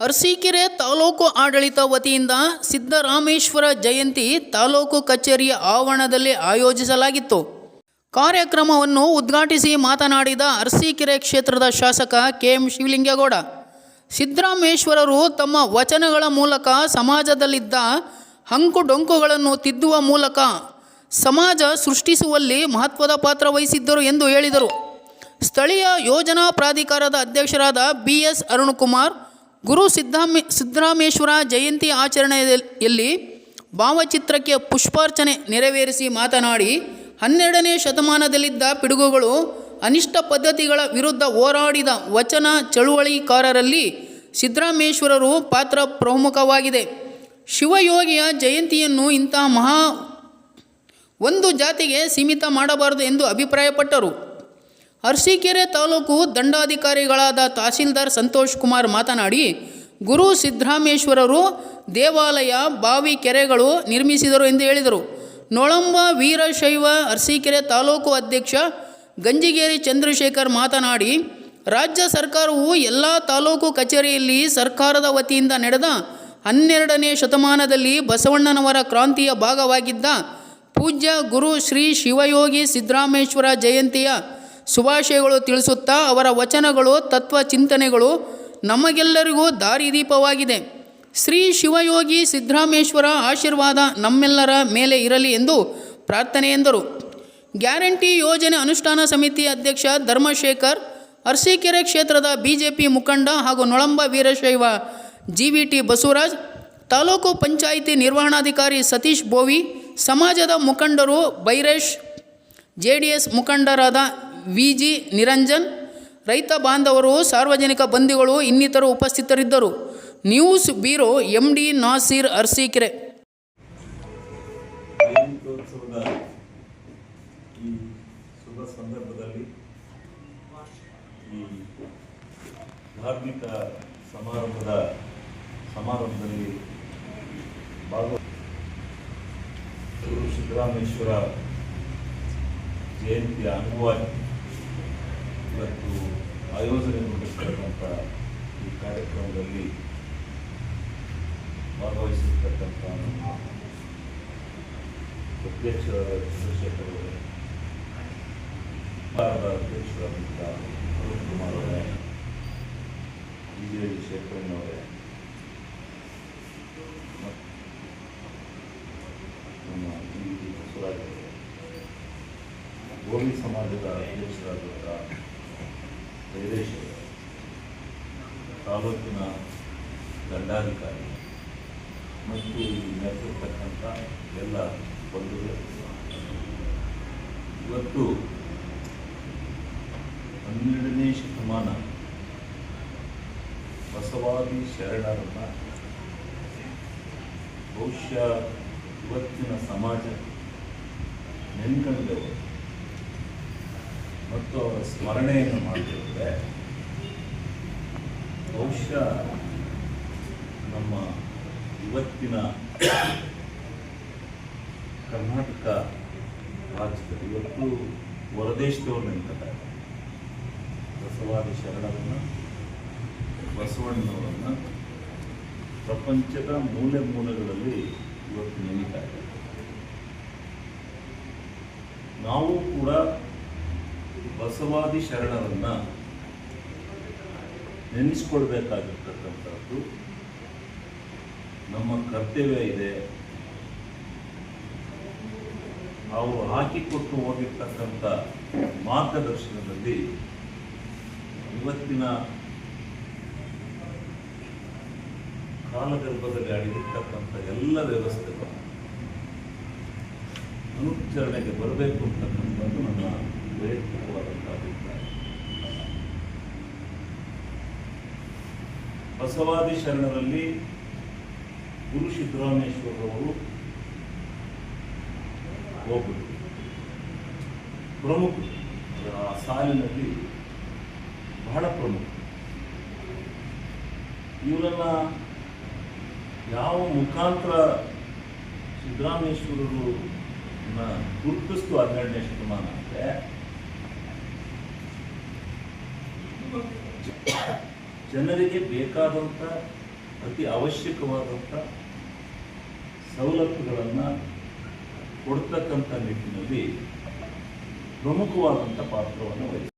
ಅರಸೀಕೆರೆ ತಾಲೂಕು ಆಡಳಿತ ವತಿಯಿಂದ ಸಿದ್ದರಾಮೇಶ್ವರ ಜಯಂತಿ ತಾಲೂಕು ಕಚೇರಿಯ ಆವರಣದಲ್ಲಿ ಆಯೋಜಿಸಲಾಗಿತ್ತು. ಕಾರ್ಯಕ್ರಮವನ್ನು ಉದ್ಘಾಟಿಸಿ ಮಾತನಾಡಿದ ಅರಸೀಕೆರೆ ಕ್ಷೇತ್ರದ ಶಾಸಕ ಕೆ ಎಂ ಶಿವಲಿಂಗೇಗೌಡ. ಸಿದ್ದರಾಮೇಶ್ವರರು ತಮ್ಮ ವಚನಗಳ ಮೂಲಕ ಸಮಾಜದಲ್ಲಿದ್ದ ಹಂಕುಡೊಂಕುಗಳನ್ನು ತಿದ್ದುವ ಮೂಲಕ ಸಮಾಜ ಸೃಷ್ಟಿಸುವಲ್ಲಿ ಮಹತ್ವದ ಪಾತ್ರ ವಹಿಸಿದ್ದರು ಎಂದು ಹೇಳಿದರು. ಸ್ಥಳೀಯ ಯೋಜನಾ ಪ್ರಾಧಿಕಾರದ ಅಧ್ಯಕ್ಷರಾದ ಬಿ ಎಸ್ ಅರುಣಕುಮಾರ್ ಗುರು ಸಿದ್ದಾಮೆ ಸಿದ್ದರಾಮೇಶ್ವರ ಜಯಂತಿ ಆಚರಣೆಯಲ್ಲಿ ಭಾವಚಿತ್ರಕ್ಕೆ ಪುಷ್ಪಾರ್ಚನೆ ನೆರವೇರಿಸಿ ಮಾತನಾಡಿ, ಹನ್ನೆರಡನೇ ಶತಮಾನದಲ್ಲಿದ್ದ ಪಿಡುಗುಗಳು ಅನಿಷ್ಟ ಪದ್ಧತಿಗಳ ವಿರುದ್ಧ ಹೋರಾಡಿದ ವಚನ ಚಳುವಳಿಕಾರರಲ್ಲಿ ಸಿದ್ದರಾಮೇಶ್ವರರು ಪಾತ್ರ ಪ್ರಮುಖವಾಗಿದೆ. ಶಿವಯೋಗಿಯ ಜಯಂತಿಯನ್ನು ಇಂತಹ ಮಹಾ ಒಂದು ಜಾತಿಗೆ ಸೀಮಿತ ಮಾಡಬಾರದು ಎಂದು ಅಭಿಪ್ರಾಯಪಟ್ಟರು. ಅರಸೀಕೆರೆ ತಾಲೂಕು ದಂಡಾಧಿಕಾರಿಗಳಾದ ತಹಸೀಲ್ದಾರ್ ಸಂತೋಷ್ ಕುಮಾರ್ ಮಾತನಾಡಿ, ಗುರು ಸಿದ್ದರಾಮೇಶ್ವರರು ದೇವಾಲಯ, ಬಾವಿ ಕೆರೆಗಳು ನಿರ್ಮಿಸಿದರು ಎಂದು ಹೇಳಿದರು. ನೊಳಂಬ ವೀರಶೈವ ಅರಸೀಕೆರೆ ತಾಲೂಕು ಅಧ್ಯಕ್ಷ ಗಂಜಿಗೇರಿ ಚಂದ್ರಶೇಖರ್ ಮಾತನಾಡಿ, ರಾಜ್ಯ ಸರ್ಕಾರವು ಎಲ್ಲ ತಾಲೂಕು ಕಚೇರಿಯಲ್ಲಿ ಸರ್ಕಾರದ ವತಿಯಿಂದ ನಡೆದ ಹನ್ನೆರಡನೇ ಶತಮಾನದಲ್ಲಿ ಬಸವಣ್ಣನವರ ಕ್ರಾಂತಿಯ ಭಾಗವಾಗಿದ್ದ ಪೂಜ್ಯ ಗುರು ಶ್ರೀ ಶಿವಯೋಗಿ ಸಿದ್ದರಾಮೇಶ್ವರ ಜಯಂತಿಯ ಶುಭಾಶಯಗಳು ತಿಳಿಸುತ್ತಾ ಅವರ ವಚನಗಳು ತತ್ವ ಚಿಂತನೆಗಳು ನಮಗೆಲ್ಲರಿಗೂ ದಾರಿದೀಪವಾಗಿದೆ. ಶ್ರೀ ಶಿವಯೋಗಿ ಸಿದ್ದರಾಮೇಶ್ವರ ಆಶೀರ್ವಾದ ನಮ್ಮೆಲ್ಲರ ಮೇಲೆ ಇರಲಿ ಎಂದು ಪ್ರಾರ್ಥನೆ ಎಂದರು. ಗ್ಯಾರಂಟಿ ಯೋಜನೆ ಅನುಷ್ಠಾನ ಸಮಿತಿ ಅಧ್ಯಕ್ಷ ಧರ್ಮಶೇಖರ್, ಅರಸೀಕೆರೆ ಕ್ಷೇತ್ರದ ಬಿಜೆಪಿ ಮುಖಂಡ ಹಾಗೂ Nolamba Veerashaiva G V T Basavaraj, taluk panchayat ನಿರ್ವಹಣಾಧಿಕಾರಿ ಸತೀಶ್ ಬೋವಿ, ಸಮಾಜದ ಮುಖಂಡರು ಬೈರೇಶ್ ಜೆ ಡಿ ಎಸ್ ಮುಖಂಡರಾದ ವಿ ಜಿ ನಿರಂಜನ್, ರೈತ ಬಾಂಧವರು, ಸಾರ್ವಜನಿಕ ಬಂಧುಗಳು, ಇನ್ನಿತರು ಉಪಸ್ಥಿತರಿದ್ದರು. News bureau M D Nasir Arsikere. ಈ ಶುಭ ಸಂದರ್ಭದಲ್ಲಿ ಈ ಧಾರ್ಮಿಕ ಸಮಾರಂಭದ ಸಮಾರಂಭದಲ್ಲಿ ಭಾಗವ ಸಿದ್ದರಾಮೇಶ್ವರ ಜಯಂತಿಯ ಅಂಗವಾಗಿ ಇವತ್ತು ಆಯೋಜನೆಗೊಂಡಿರ್ತಕ್ಕಂಥ ಈ ಕಾರ್ಯಕ್ರಮದಲ್ಲಿ ಭಾಗವಹಿಸಿರ್ತಕ್ಕಂಥ ನಮ್ಮ ಅಧ್ಯಕ್ಷರಾದ ಚಂದ್ರಶೇಖರ್ ಅವರೇ ಭಾರತ ಅಧ್ಯಕ್ಷರಾದಂಥ ಅರುಣ್ ಕುಮಾರ್ ಅವರೇ ವಿಜಯ ಶೇಖರಣ್ಣವರೇ ನಮ್ಮ ಬಸವರಾಜ್ ಅವರೇ, ಗೋವಿ ಸಮಾಜದ ಅಧ್ಯಕ್ಷರಾದಂಥ ಜಗದೀಶ್ ಅವರೇ ತಾಲೂಕಿನ ದಂಡಾಧಿಕಾರಿ ಮತ್ತು ಇಲ್ಲಿ ನೆರೆದಿರ್ತಕ್ಕಂಥ ಎಲ್ಲ ಬಂಧುಗಳು ಇವತ್ತು ಹನ್ನೆರಡನೇ ಶತಮಾನ ಬಸವಾದಿ ಶರಣರನ್ನ ಬಹುಶಃ ಇವತ್ತಿನ ಸಮಾಜ ನೆನ್ಕೊಂಡವರು ಮತ್ತು ಅವರ ಸ್ಮರಣೆಯನ್ನು ಮಾಡಿದ್ರೆ ಬಹುಶಃ ನಮ್ಮ ಇವತ್ತಿನ ಕರ್ನಾಟಕ ರಾಜ್ಯದಲ್ಲಿ ಇವತ್ತು ಹೊರದೇಶದವ್ರು ನಿಂತಿದ್ದಾರೆ ಬಸವಾದಿ ಶರಣರನ್ನು, ಬಸವಣ್ಣನವರನ್ನು ಪ್ರಪಂಚದ ಮೂಲೆ ಮೂಲೆಗಳಲ್ಲಿ ಇವತ್ತು ನೆನೀತಾ ಇದೆ ನಾವು ಕೂಡ ಬಸವಾದಿ ಶರಣರನ್ನು ನೆನೆಸ್ಕೊಳ್ಬೇಕಾಗಿರ್ತಕ್ಕಂಥದ್ದು ನಮ್ಮ ಕರ್ತವ್ಯ ಇದೆ. ಅವರು ಹಾಕಿಕೊಟ್ಟು ಹೋಗಿರ್ತಕ್ಕಂಥ ಮಾರ್ಗದರ್ಶನದಲ್ಲಿ ಇವತ್ತಿನ ಕಾಲಗರ್ಭದಲ್ಲಿ ಅಡಗಿರ್ತಕ್ಕಂಥ ಎಲ್ಲ ವ್ಯವಸ್ಥೆಗಳು ಅನುಚರಣೆಗೆ ಬರಬೇಕು ಅಂತಕ್ಕಂಥದ್ದು ನನ್ನ ವೈಯಕ್ತಿಕವಾದಂಥ ಅಭಿಪ್ರಾಯ ಬಸವಾದಿ ಶರಣರಲ್ಲಿ ಗುರು ಸಿದ್ದರಾಮೇಶ್ವರರವರು ಒಬ್ಬರು ಪ್ರಮುಖ ಆ ಸಾಲಿನಲ್ಲಿ ಬಹಳ ಪ್ರಮುಖ ಇವರನ್ನ ಯಾವ ಮುಖಾಂತರ ಸಿದ್ದರಾಮೇಶ್ವರರು ಗುರುತಿಸ್ತು ಹನ್ನೆರಡನೇ ಶತಮಾನ ಜನರಿಗೆ ಬೇಕಾದಂಥ ಅತಿ ಅವಶ್ಯಕವಾದಂಥ ಸವಲತ್ತುಗಳನ್ನು ಕೊಡ್ತಕ್ಕಂಥ ನಿಟ್ಟಿನಲ್ಲಿ ಪ್ರಮುಖವಾದಂಥ ಪಾತ್ರವನ್ನು ವಹಿಸಿದೆ